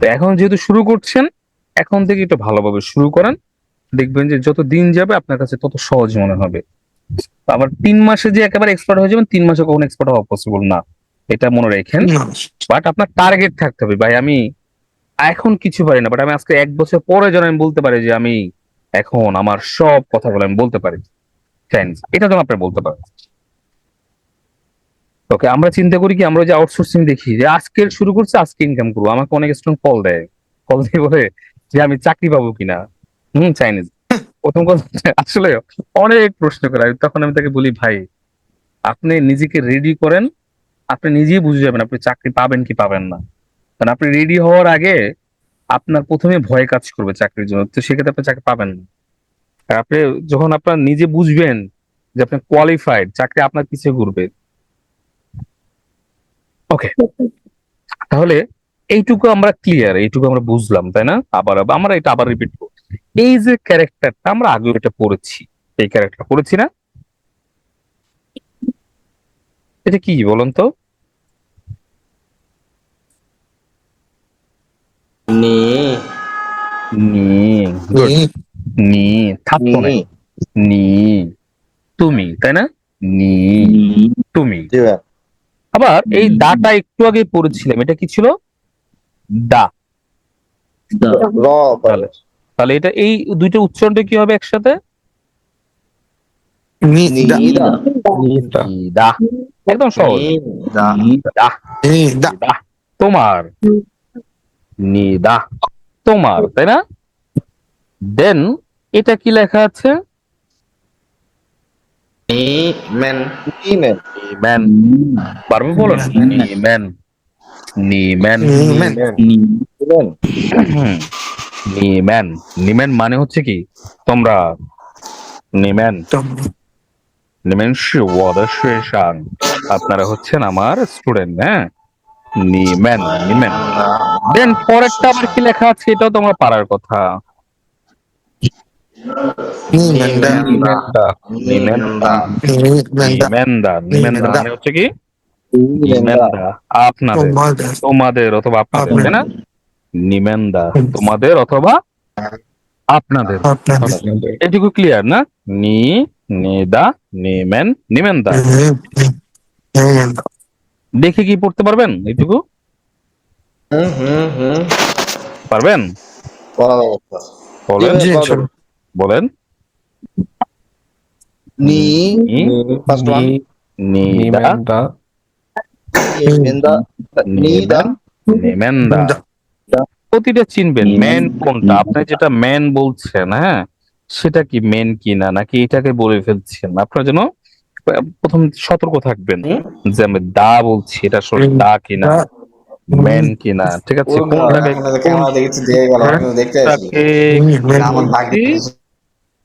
তো এখন যেহেতু শুরু করছেন এখন থেকে একটু ভালোভাবে শুরু করেন। দেখবেন যে যত দিন যাবে আপনার কাছে তত সহজ মনে হবে। আবার তিন মাসে যে একেবারে এক্সপার্ট হয়ে যাবেন তিন মাসে কখনো এক্সপার্ট হওয়া পসিবল না। এটা মনে রাখেন। বাট আপনার টার্গেট থাকতে হবে। ভাই আমি এখন কিছু পারি না বাট আমি আজকে এক বছর পরে যেন আমি বলতে পারি যে আমি এখন আমার সব কথাগুলো আমি বলতে পারি। এটা যেন আপনি বলতে পারেন। ওকে আমরা চিন্তা করি কি, আমরা যে আউটসোর্সিং দেখি, যে আজকের শুরু করছে, আজকে ইনকাম করব। আমাকে অনেক স্টুডেন্ট কল দেয়। কল দিয়ে বলে যে আমি চাকরি পাবো কিনা। হুম চাইনিজ প্রথম কথা আসলে অনেক প্রশ্ন করে। তখন আমি তাকে বলি, ভাই, আপনি নিজেকে রেডি করেন। আপনি নিজেই বুঝে যাবেন আপনি চাকরি পাবেন কি পাবেন না। কারণ আপনি রেডি হওয়ার আগে আপনার প্রথমে ভয় কাজ করবে চাকরির জন্য। তো সেক্ষেত্রে আপনি চাকরি পাবেন না। আপনি যখন আপনার নিজে বুঝবেন যে আপনি কোয়ালিফাইড চাকরি আপনার পিছিয়ে ঘুরবে ওকে তাহলে এইটুকু আমরা ক্লিয়ার এইটুকু আমরা বুঝলাম তাই না? আবার আমরা এটা আবার রিপিট করব এই যে ক্যারেক্টারটা আমরা আগে এটা পড়েছি এই ক্যারেক্টার পড়েছি না? এটা কি বলুন তো? নি। নি good. নি। নি থাকতো না। নি তুমি তাই না? নি তুমি। আবার এই দাটা একটু আগে পড়েছিলাম। এটা কি ছিল? দা। তাহলে তাহলে এটা এই দুইটা উচ্চারণটা কি হবে একসাথে? একদম সহজ। তোমার। নিদা তোমার তাই না? দেন এটা কি লেখা আছে? নি মেন নি মেন ম্যান পারবে বলো নিম্যান নিম্যান নিম্যান। মেন নিম্যান মানে হচ্ছে কি? তোমরা নিম্যান নিম্যান আপনারা হচ্ছেন আমার স্টুডেন্ট হ্যাঁ? নিম্যান নিম্যান দেন পরেরটা আবার কি লেখা আছে? এটাও তোমার পারার কথা। নি মেন্দা নিমেন্দা নিমেন্দা নিমেন্দা নিমেন্দা মানে হচ্ছে কি আপনাদের তোমাদের অথবা আপনাদের না নিমেন্দা তোমাদের অথবা আপনাদের এটুকু ক্লিয়ার না নি নেদা নিমেন নিমেন্দা দেখে কি পড়তে পারবেন এইটুকু হুম হুম হুম পারবেন বলা বলেন নিদা মেন্দা নিদা প্রতিটা চিনবেন মেন কোনটা আপনি যেটা মেন বলছেন হ্যাঁ সেটা কি মেন কিনা নাকি এটাকে বলে ফেলছেন আপনার জন্য প্রথম সতর্ক থাকবেন যে আমি দা বলছি এটা আসলে দা কিনা। মেন কিনা ঠিক আছে কোনটাকে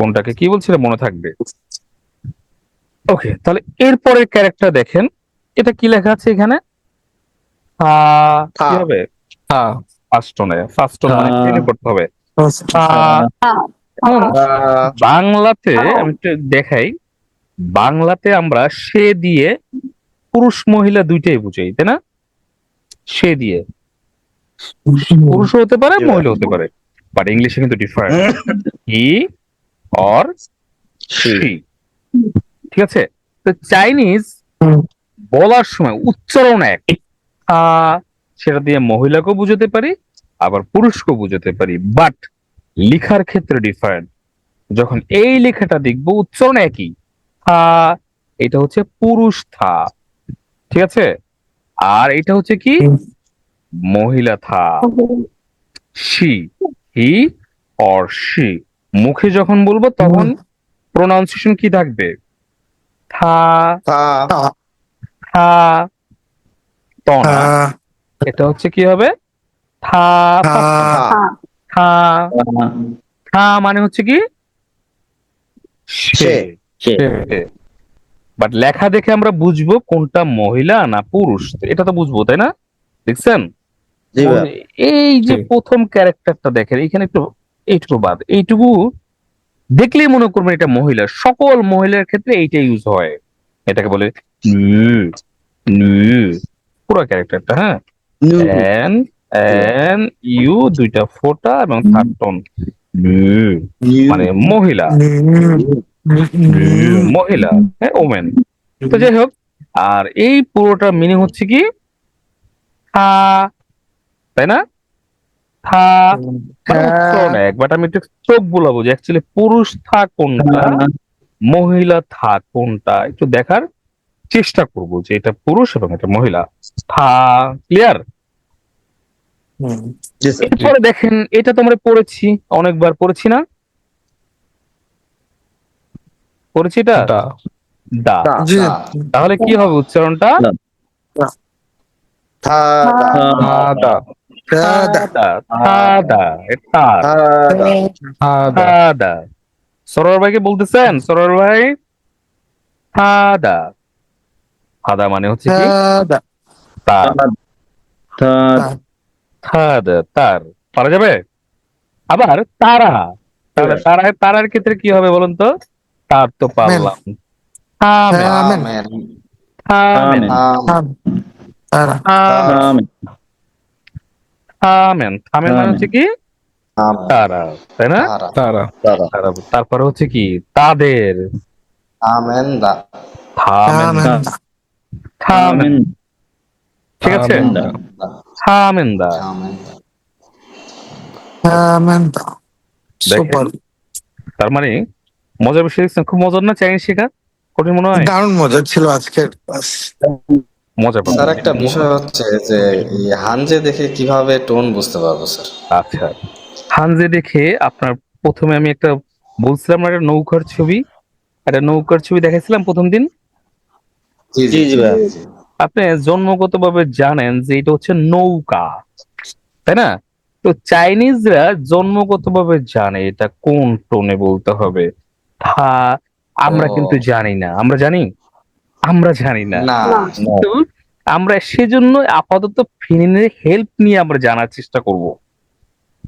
কোনটাকে কি বলছিল? মনে থাকবে। ওকে তাহলে এরপরের ক্যারেক্টার দেখেন। এটা কি লেখা আছে এখানে? কি হবে? ফার্স্ট টোনে মানে করতে হবে। আ, এখন বাংলাতে আমি একটু দেখাই। বাংলাতে আমরা সে দিয়ে পুরুষ মহিলা দুইটাই বুঝাই তাই না? সে দিয়ে। পুরুষ হতে পারে মহিলা হতে পারে। বাট ইংলিশে কিন্তু ডিফারেন্ট হি অর ঠিক আছে? তো চাইনিজ বলার সময় উচ্চারণ এক। আ, সেটা দিয়ে মহিলাকেও বুঝাতে পারি আবার পুরুষকেও বুঝাতে পারি। বাট লিখার ক্ষেত্রে ডিফারেন্ট যখন এই লেখাটা দেখব উচ্চারণ একই। থা এটা হচ্ছে পুরুষ থা ঠিক আছে? আর এটা হচ্ছে কি? মহিলা থা শি হি অর শি মুখে যখন বলব তখন প্রোনাউন্সিয়েশন কি থাকবে? থা থা। এটা হচ্ছে কি হবে? থা থা। থা। মানে হচ্ছে কি? সে। বাট লেখা দেখে আমরা বুঝব কোনটা মহিলা না পুরুষ। এটা তো বুঝব তাই না? দেখছেন? জি এই যে প্রথম ক্যারেক্টারটা দেখেন এখানে একটু এইটুকু বাদ। এইটুকু দেখলেই মনে করবেন এটা মহিলা সকল মহিলার ক্ষেত্রে এইটা ইউজ হয়। এটাকে বলে পুরো ক্যারেক্টারটা হ্যাঁ? এন এন ইউ দুইটা ফোটা এবং থার্ড টোন মানে মহিলা। মহিলা হ্যাঁ ওমেন তো যাই হোক আর এই পুরোটা মিনিং হচ্ছে কি? তাই না? থা মানে একবার আমি একটু চোখ বুলাবো যে অ্যাকচুয়ালি পুরুষ থা কোনটা মহিলা থা কোনটা একটু দেখার চেষ্টা করব যে এটা পুরুষ এবং এটা মহিলা। থা ক্লিয়ার এরপরে দেখেন এটা তো আমরা পড়েছি অনেকবার পড়েছি না? পড়েছি এটা? দা। দা। তাহলে কি হবে উচ্চারণটা? থা দা। ভাইকে বলতেছেন? সরোয়ার ভাই? মানে হচ্ছে কি? তার পারা যাবে? আবার তারা। তাহলে তারা তারার ক্ষেত্রে কি হবে বলুন তো? তার তো পারলাম। আমেন। থামেন। থামেন মানে হচ্ছে কি? তারা তাই না? তারা। তারা। তারপরে হচ্ছে কি? তাদের। আমেন থামেন থামেন ঠিক আছে? আমেন দা। থামেন দা আমেন আমেন দেখেন। সুপার। তার মানে মজার বিষয় খুব মজার না? চাইনিজ শেখা কঠিন মনে হয়? দারুণ মজা ছিল আজকের মজা পাবেন। স্যার একটা বিষয় হচ্ছে যে হানজে দেখে কীভাবে টোন বুঝতে পারব স্যার? আচ্ছা। হানজে দেখে আপনার প্রথমে আমি একটা বলছিলাম না একটা নৌকার ছবি। একটা নৌকার ছবি দেখাইছিলাম প্রথম দিন? জি জি ভাই আপনি জন্মগতভাবে জানেন যে এটা হচ্ছে নৌকা তাই না? তো চাইনিজরা জন্মগতভাবে জানে এটা কোন টোনে বলতে হবে। আমরা কিন্তু জানি না। আমরা জানি? আমরা জানি না। না। আমরা সেজন্য আপাতত ফিনিনের হেল্প নিয়ে আমরা জানার চেষ্টা করব।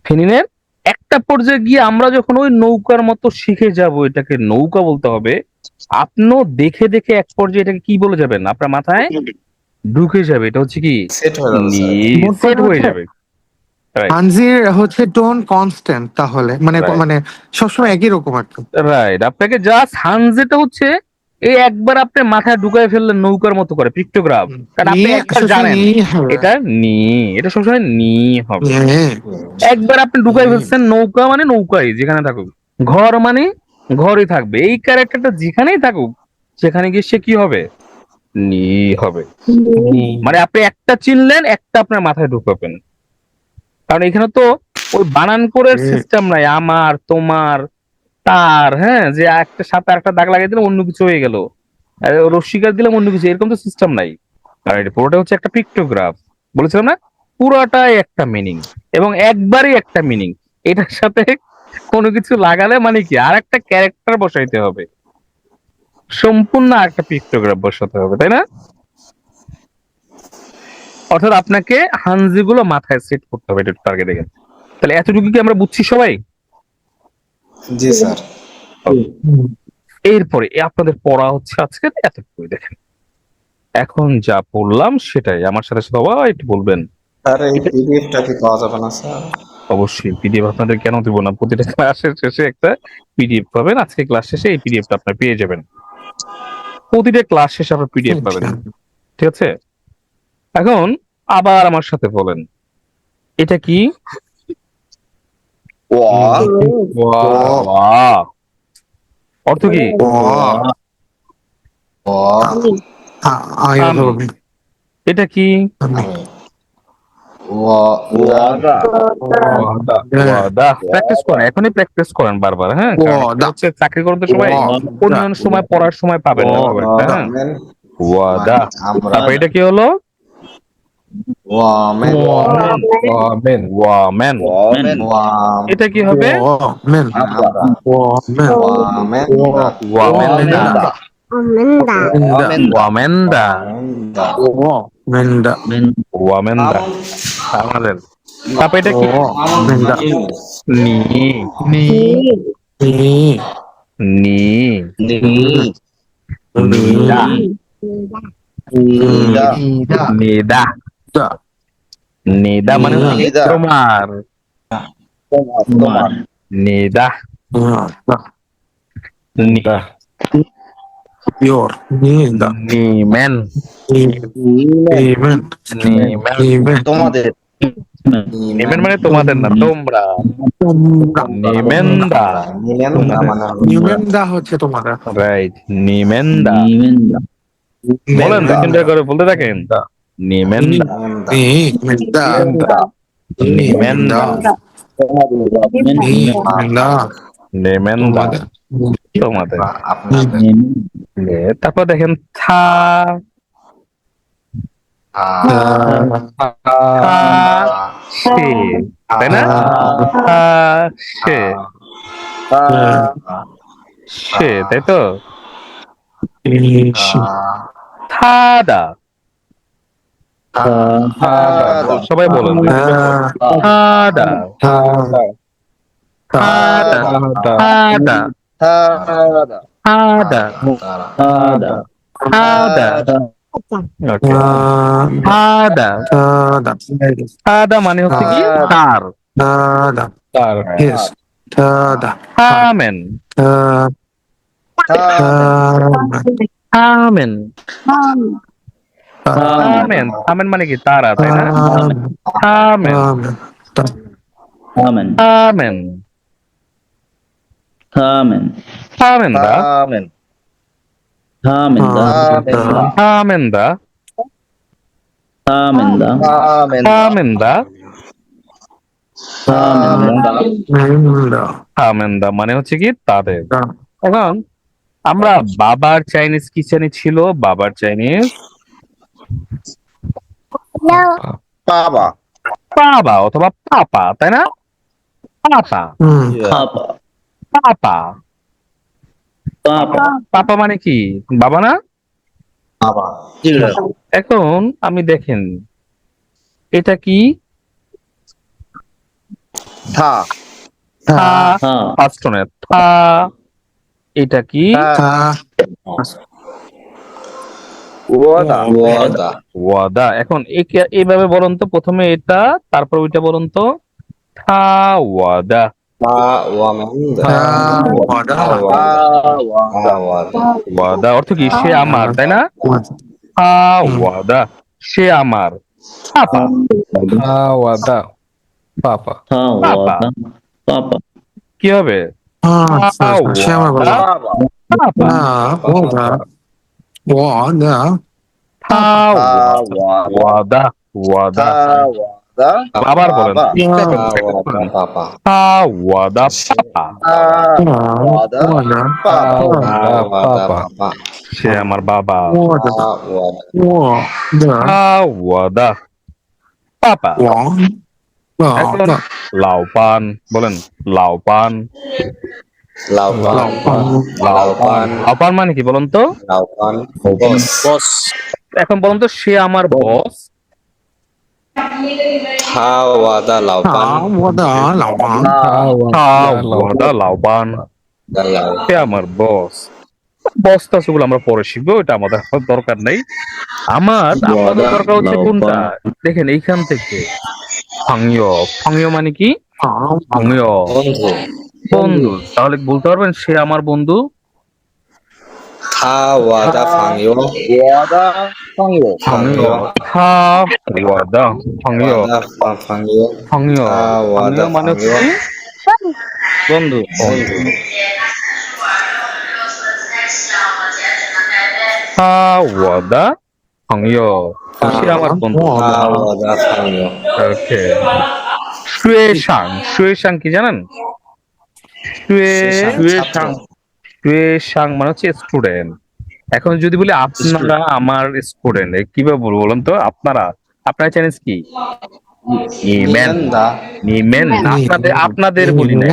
ফিনিনের একটা পর্যায়ে গিয়ে আমরা যখন ওই নৌকার মতো শিখে যাব এটাকে নৌকা বলতে হবে আপনিও দেখে দেখে এক পর্যায়ে এটাকে কি বলে যাবেন? আপনার মাথায়? ঢুকে যাবে। এটা হচ্ছে কি? সেট হয়ে যাবে স্যার সেট হয়ে যাবে। হানজির হচ্ছে টোন কনস্ট্যান্ট তাহলে। মানে মানে সবসময় একই রকম আর কি। রাইট আপনাকে জাস্ট হানজেটা হচ্ছে এই একবার আপনি মাথায় ঢুকায় ফেললেন নৌকার মতো করে পিক্টোগ্রাফ। কারণ আপনি একবার জানেন এটা নি এটা সবসময় নি হবে। নিয়ে। একবার আপনি ঢুকাই ফেলছেন নৌকা মানে নৌকাই যেখানে থাকুক। ঘর মানে ঘরই থাকবে। এই ক্যারেক্টারটা যেখানেই থাকুক সেখানে গিয়ে সে কি হবে? নি হবে। মানে আপনি একটা চিনলেন একটা আপনার মাথায় ঢুকাবেন। কারণ এখানে তো ওই বানান করে সিস্টেম নাই আমার তোমার তার হ্যাঁ যে একটা সাথে একটা দাগ লাগিয়ে দিলাম, অন্য কিছু হয়ে গেল। রশ্মিকার দিলাম, অন্য কিছু, এরকম তো সিস্টেম নাই। আর এটা পুরোটা হচ্ছে একটা পিক্টোগ্রাফ বলেছিলাম না? পুরাটাই একটা মিনিং এবং একবারই একটা মিনিং এটার সাথে কোনো কিছু লাগালে মানে কি? আর একটা ক্যারেক্টার বসাইতে হবে। সম্পূর্ণ একটা পিক্টোগ্রাফ বসাতে হবে, তাই না? অর্থাৎ আপনাকে হানজি গুলো মাথায় সেট করতে হবে, এটা টার্গেট তাহলে এতটুকু কি আমরা বুঝছি সবাই? জি স্যার। এরপরে আপনাদের পড়া হচ্ছে আজকে এতটুকুই দেখেন। এখন যা পড়লাম সেটাই। আমার সাথে সাথে সবাই একটু বলবেন। স্যার এই পিডিএফটা কি পাওয়া যাবে না স্যার? অবশ্যই পিডিএফ আপনাদের কেন দিব না? প্রতিটা ক্লাসের শেষে একটা পিডিএফ পাবেন। আজকে ক্লাস শেষে এই পিডিএফটা আপনার পেয়ে যাবেন। প্রতিটা ক্লাস শেষে আপনার পিডিএফ পাবেন। ঠিক আছে? এখন আবার আমার সাথে বলেন। এটা কি। অর্থ কি। এটা কি প্র্যাকটিস করেন এখনই প্র্যাকটিস করেন বারবার হ্যাঁ হচ্ছে চাকরি করতে সময়। অন্যান্য সময় পড়ার সময় পাবেন না হ্যাঁ ওয়াদা এটা কি হলো ওয়া আমেন আমেন ওয়ামেন ওয়ামেন ওয়া এটা কি হবে ওয়া, মেন। আমরা ওয়া, মেন। ওয়া আমেন ওয়ামেন্দা Amanda. ওয়ামেন ওয়ামেন্দা ওয়া, মেনদা। ওয়ামেন্দা আমাদের তারপর এটা কি ওয়া, মেনদা। নি নি, নি, নি নি নিদা নিদা নিদা, নিদা। নেদা মানে নেদা। তোমার তোমার নেদা. Nida. নিমেন Amen. নিমেন Amen. তোমাদের। নিমেন মানে তোমাদের না তোমরা। নিমেন্দা নিমেন্দা মানে নিমেন্দা হচ্ছে তোমাদের। রাইট নিমেন্দা বলেন দুই নিমেন্দা। তিনটা করে বলতে থাকেন। নিমেন্দা নিমেন্দা। নিমেন্দা নিমেন্দা নিমেন্দা নিমেন্দা তোমাদের তোমাদের বা আপনাদের এ, তারপর দেখেন থা আ- থা সে তাই না থা সে সে তাই তো থাদা সবাই বলুন থাদা থাদা থাদা থাদা থাদা থাদা ওকে থাদা থাদা মানে হচ্ছে কি তার Tar. Yes. Tada. আমেন আমেন আমেন আমেন মানে কি? তারা তাই না? আমেন Amen. আমেন Amen. আমেন দা আমেন আমেন দা. আমেন আমেন দা আমেন দা মানে হচ্ছে কি? তাদের। এখন আমরা বাবার চাইনিজ কিচেনে ছিল? বাবার চাইনিজ বাবা বাবা অথবা পাপা তাই না? পাপা। Papa. পাপা। পাপা। মানে কি? বাবা না? এখন আমি দেখেন এটা কি? থা। থা। এটা কি? ওয়াদা। ওয়াদা। ওয়াদা। এখন এইভাবে বলুন তো প্রথমে এটা তারপর ওইটা বলুন তো। থা ওয়াদা। ওয়াদা। ওয়াদা ওয়াদা ওয়াদা অর্থ কি? সে আমার তাই না? থা ওয়াদা। সে আমার। পাপা. Ha. Papa. Papa. কি হবে? বাবা। পাপা ওয়াদা ওয়াদা থা ওয়াদা ওয়াদা ওয়াদা আবার বলেন পাপা থা ওয়াদা পাপা ওয়াদা ওয়াদা ওয়াদা পাপা সে আমার বাবা ওয়াদা থা ওয়াদা ওয়াদা থা ওয়াদা পাপা ওয়াদা লাউ পান বলেন লাউ পান লাউপান। লাউপান লাউ পান মানে কি বলুন তো? বস। এখন বলুন তো সে আমার বস। লাউ পান সে আমার বস। বসটা সেগুলো আমরা পরে শিখব এটা আমাদের দরকার নেই। আমার আপনাদের দরকার হচ্ছে কোনটা? দেখেন এইখান থেকে। ফাংয় ফাংয় মানে কি? ফাংয় বন্ধু। তাহলে বলতে পারবেন সে আমার বন্ধু? ওয়াদা মানে কি? বন্ধু। ওয়াদা কি জানেন? সাং মানে হচ্ছে স্টুডেন্ট এখন যদি বলি আপনারা আমার স্টুডেন্ট কীভাবে বলব বলুন তো? আপনারা আপনার চ্যানেল কি? নিমেন নিমেন। আপনাদের আপনাদের বলি না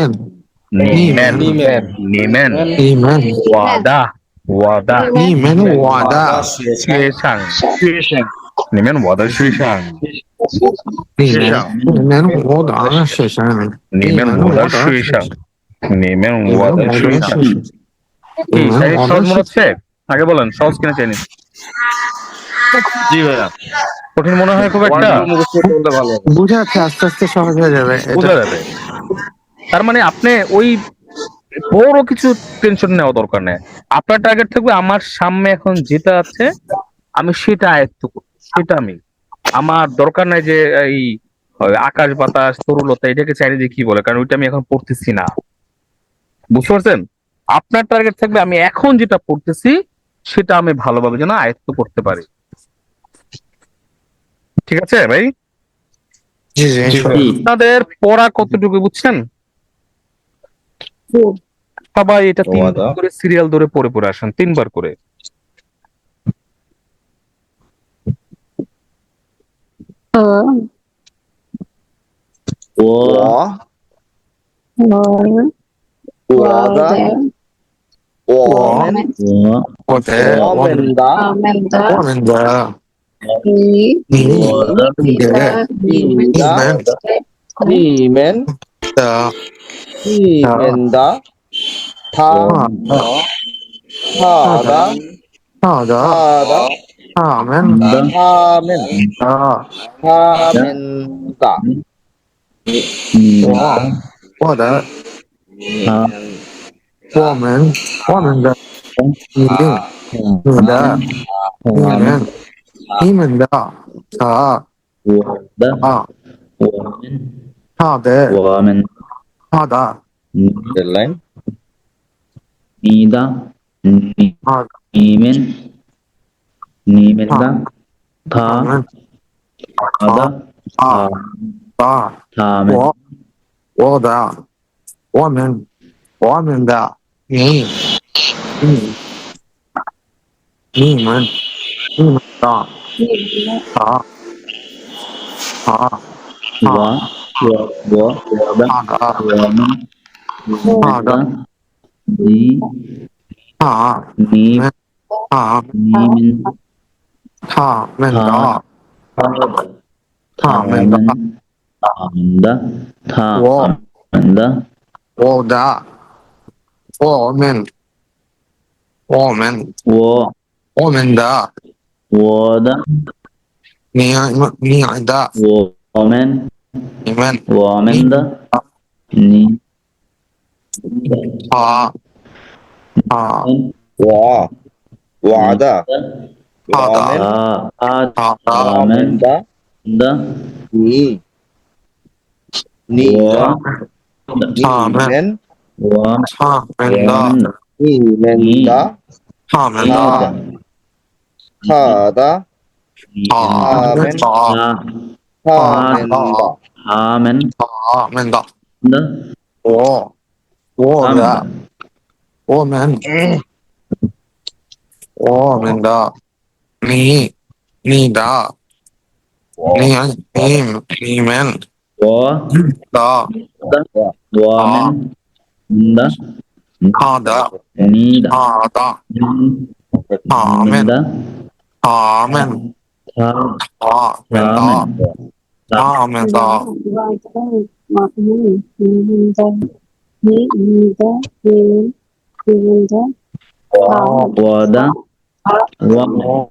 নিমেন। নিমেন। নিমেন। ওয়াদা ওয়াদা. ওয়াদা। ওয়াদা ওয়াদা ওয়াদা সাং সহজ মনে হচ্ছে? আগে বলেন সহজ কিনা চাইনিজ জি ভাইয়া। কঠিন মনে হয় খুব একটা? বুঝে যাচ্ছে আস্তে আস্তে সহজ হয়ে যাবে বোঝা যাবে। তার মানে আপনি ওই বড় কিছু টেনশন নেওয়া দরকার নেই। আপনার টার্গেট থাকবে আমার সামনে এখন যেটা আছে আমি সেটা আয়ত্ত করব সেটা আমি। আমার দরকার নাই যে এই আকাশ বাতাস তরুলতা এটাকে চাইনিজে কি বলে? কারণ ওইটা আমি এখন পড়তেছি না। বুঝতে পারছেন? আপনার টার্গেট থাকবে আমি এখন যেটা পড়তেছি সেটা আমি ভালোভাবে যেন আয়ত্ত করতে পারি। ঠিক আছে ভাই? জি জি জি আপনাদের পড়া কতটুকু বুঝছেন? সবাই এটা তিনবার করে সিরিয়াল ধরে পড়ে পড়ে আসেন তিনবার করে। ও। കൂടാതെ ഓമൻ ഓമന്ത ഓമന്ത ഭീമൻ ഭീമന്ത ഹാമന്ത 啊，我们我们的你们你们的你们你们的啊，我的啊，我们好的我们好的你的来，你的你你们你们的他他的他他们我我的。我们我们的你你你们你们的你们啊啊我我我我的好的我们好的你啊你啊你们他们的他们的他们的他们的我的，我们，我们，我，我们的，我的，你呀，你呀的，我我们，你们，我们的，你，啊，啊，我，我的，我的，啊的，我们的，的，你，你。Tommen, หัว tommen เ da, นี่แมนดา tommen da, ข้าดา tommen da, ข้าแมนดา Amen. tommen da. Da. โอ้โอ้เหลือ Amen. โอ้แมนโอ้แมนดานี่ นี่ดานี่ฮะนี่นี่แมน 我的的我们的他的你的他的你他们的他们他他们的他们的外在嘛你你们的你你的你你们的我的我